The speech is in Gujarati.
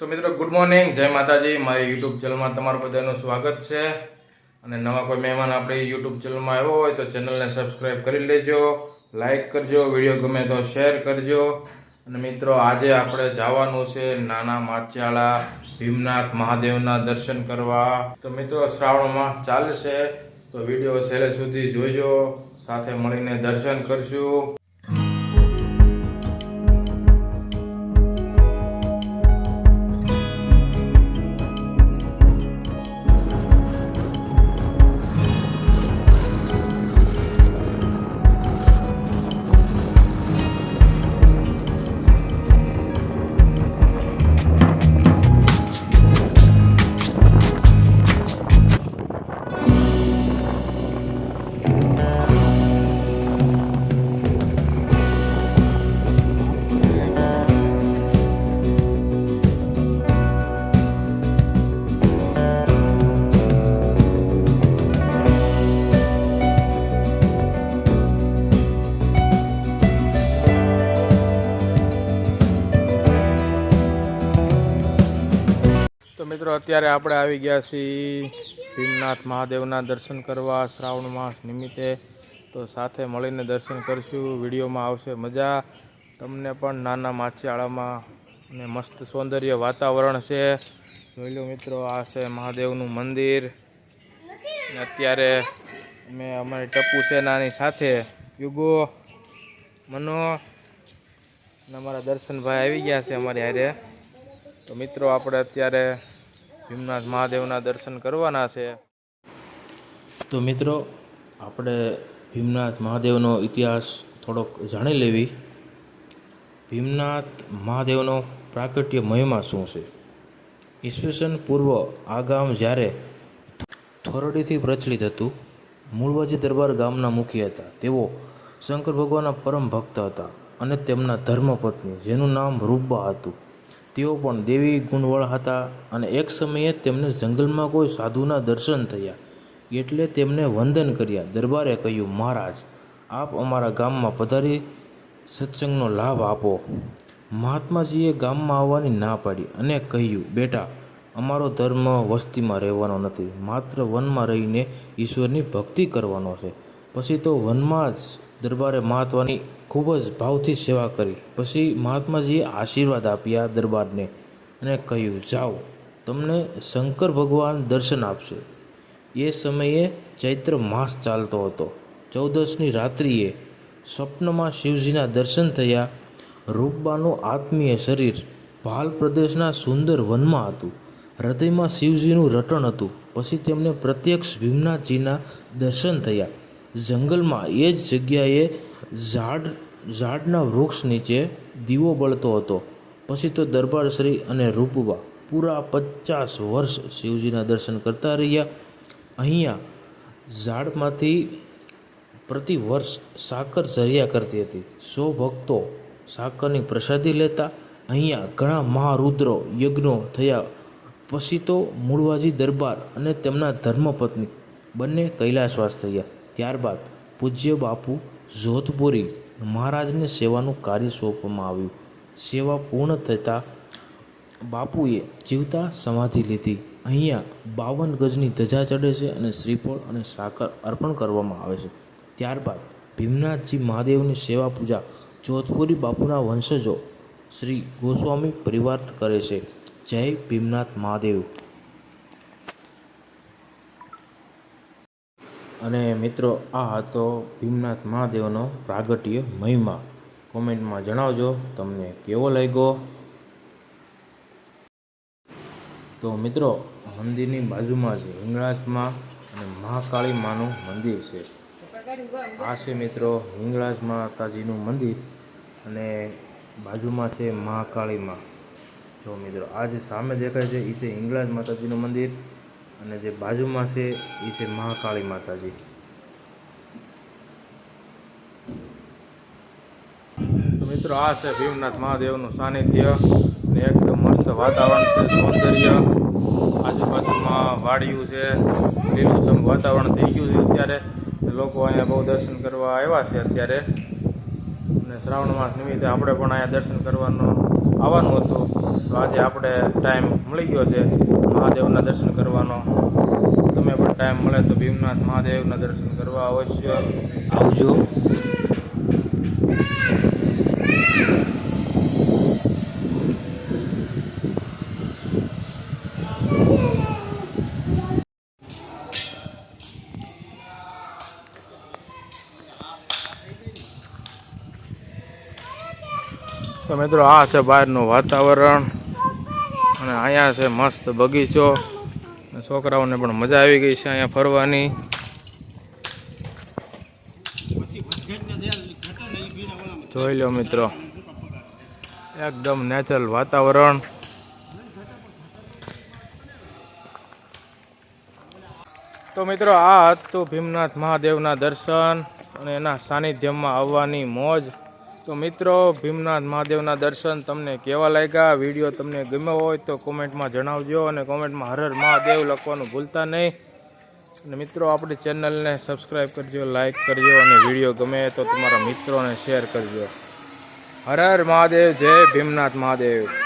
તો મિત્રો ગુડ મોર્નિંગ જય માતાજી. મારી યુટ્યુબ ચેનલમાં તમારું બધાનું સ્વાગત છે. અને નવા કોઈ મહેમાન આપણી યુટ્યુબ ચેનલમાં આવ્યો હોય તો ચેનલને સબસ્ક્રાઈબ કરી લેજો. લાઈક કરજો. વીડિયો ગમે તો શેર કરજો. અને મિત્રો, આજે આપણે જવાનું છે નાના માચાળા ભીમનાથ મહાદેવના દર્શન કરવા. તો મિત્રો, શ્રાવણમાં ચાલશે. તો વીડિયો છેલ્લે સુધી જોઈજો સાથે મળીને દર્શન કરશું. મિત્રો, અત્યારે આપણે આવી ગયા છીએ ભીમનાથ મહાદેવના દર્શન કરવા શ્રાવણ માસ નિમિત્તે. તો સાથે મળીને દર્શન કરશું. વિડીયોમાં આવશે મજા. તમને પણ નાના માછિયાળામાં અને મસ્ત સૌંદર્ય વાતાવરણ છે. જોઈ લો મિત્રો, આ છે મહાદેવનું મંદિર. અત્યારે અમે, અમારી ટપુ સેનાની સાથે યુગો, મનો અને અમારા દર્શનભાઈ આવી ગયા છે અમારી હારે. તો મિત્રો, આપણે અત્યારે ભીમનાથ મહાદેવના દર્શન કરવાના છે. તો મિત્રો, આપણે ભીમનાથ મહાદેવનો ઇતિહાસ થોડોક જાણી લેવી. ભીમનાથ મહાદેવનો પ્રાકટ્ય મહિમા શું છે? ઈસવીસન પૂર્વ આ ગામ જ્યારે થોરડીથી પ્રચલિત હતું, મૂળવાજી દરબાર ગામના મુખી હતા. તેઓ શંકર ભગવાનના પરમ ભક્ત હતા અને તેમના ધર્મપત્ની, જેનું નામ રૂબા હતું. તેઓ પણ દેવી ગુણવાળા હતા અને એક સમયે તેમને જંગલમાં કોઈ સાધુના દર્શન થયા. એટલે તેમને વંદન કર્યા. દરબારે કહ્યું, મહારાજ, આપ અમારા ગામમાં પધારી સત્સંગનો લાભ આપો. મહાત્માજીએ ગામમાં આવવાની ના પાડી અને કહ્યું, બેટા, અમારો ધર્મ વસ્તીમાં રહેવાનો નથી. માત્ર વનમાં રહીને ઈશ્વરની ભક્તિ કરવાનો છે. પછી તો વનમાં જ દરબારે મહાત્માની ખૂબ જ ભાવથી સેવા કરી. પછી મહાત્માજીએ આશીર્વાદ આપ્યા દરબારને અને કહ્યું, જાઓ, તમને શંકર ભગવાન દર્શન આપશે. એ સમયે ચૈત્ર માસ ચાલતો હતો. ચૌદસની રાત્રિએ સ્વપ્નમાં શિવજીના દર્શન થયા. રૂપબાનું આત્મીય શરીર ભાલ પ્રદેશના સુંદર વનમાં હતું. હૃદયમાં શિવજીનું રટણ હતું. પછી તેમને પ્રત્યક્ષ ભીમનાથજીના દર્શન થયા. જંગલમાં એ જ જગ્યાએ ઝાડ, ઝાડના વૃક્ષ નીચે દીવો બળતો હતો. પછી તો દરબારશ્રી અને રૂપબા પૂરા પચાસ વર્ષ શિવજીના દર્શન કરતા રહ્યા. અહીંયા ઝાડમાંથી પ્રતિ વર્ષ સાકર ઝર્યા કરતી હતી. સો ભક્તો સાકરની પ્રસાદી લેતા અહીંયા ઘણા મહારુદ્રો યજ્ઞો થયા. પછી તો મૂળવાજી દરબાર અને તેમના ધર્મપત્ની બંને કૈલાસવાસ થયા. ત્યારબાદ પૂજ્ય બાપુ જોધપુરી મહારાજને સેવાનું કાર્ય સોંપવામાં આવ્યું. સેવા પૂર્ણ થતાં બાપુએ જીવતા સમાધિ લીધી. અહીંયા બાવન ગજની ધજા ચડે છે અને શ્રીફળ અને સાકર અર્પણ કરવામાં આવે છે. ત્યારબાદ ભીમનાથજી મહાદેવની સેવા પૂજા જોધપુરી બાપુના વંશજો શ્રી ગોસ્વામી પરિવાર કરે છે. જય ભીમનાથ મહાદેવ. અને મિત્રો, આ હતો ભીમનાથ મહાદેવનો પ્રાગટ્ય મહિમા. કોમેન્ટમાં જણાવજો તમને કેવો લાગ્યો. તો મિત્રો, મંદિરની બાજુમાં છે હિંગળાજમાં અને મહાકાળી માનું મંદિર છે. આ છે મિત્રો હિંગળાજ માતાજીનું મંદિર અને બાજુમાં છે મહાકાળીમાં. જો મિત્રો, આ જે સામે દેખાય છે એ છે હિંગળાજ માતાજીનું મંદિર. અને જે બાજુમાં છે, એ છે મહાકાળી માતાજી. મિત્રો, આ છે ભીમનાથ મહાદેવનું સાનિધ્ય ને એકદમ મસ્ત વાતાવરણ છે, સૌંદર્ય. આજુબાજુમાં વાડિયું છે, લીલુંછમ વાતાવરણ થઈ ગયું છે અત્યારે. લોકો અહીંયા બહુ દર્શન કરવા આવ્યા છે અત્યારે. અને શ્રાવણ માસ નિમિત્તે આપણે પણ અહીંયા દર્શન કરવાનું આવવાનું હતું. તો આજે આપણે ટાઈમ મળી ગયો છે. મહાદેવના દર્શન કરવાનો. તમે પણ ટાઈમ મળે તો ભીમનાથ મહાદેવના દર્શન કરવા અવશ્ય આવજો. તો મિત્રો, આ છે બહારનું વાતાવરણ. અને અહીંયા છે મસ્ત બગીચો. છોકરાઓને પણ મજા આવી ગઈ છે અહીંયા ફરવાની. જોઈ લો મિત્રો. એકદમ નેચરલ વાતાવરણ. તો મિત્રો, આ હતું ભીમનાથ મહાદેવના દર્શન અને એના સાનિધ્યમાં આવવાની મોજ. તો મિત્રો, ભીમનાથ મહાદેવના દર્શન તમને કેવા લાગ્યા? વીડિયો તમને ગમ્યો હોય તો કોમેન્ટમાં જણાવજો અને કોમેન્ટમાં હર હર મહાદેવ લખવાનું ભૂલતા નહીં. અને મિત્રો, આપણી ચેનલને સબસ્ક્રાઈબ કરજો, લાઇક કરજો અને વીડિયો ગમે તો તમારા મિત્રોને શેર કરજો. હર હર મહાદેવ, જય ભીમનાથ મહાદેવ.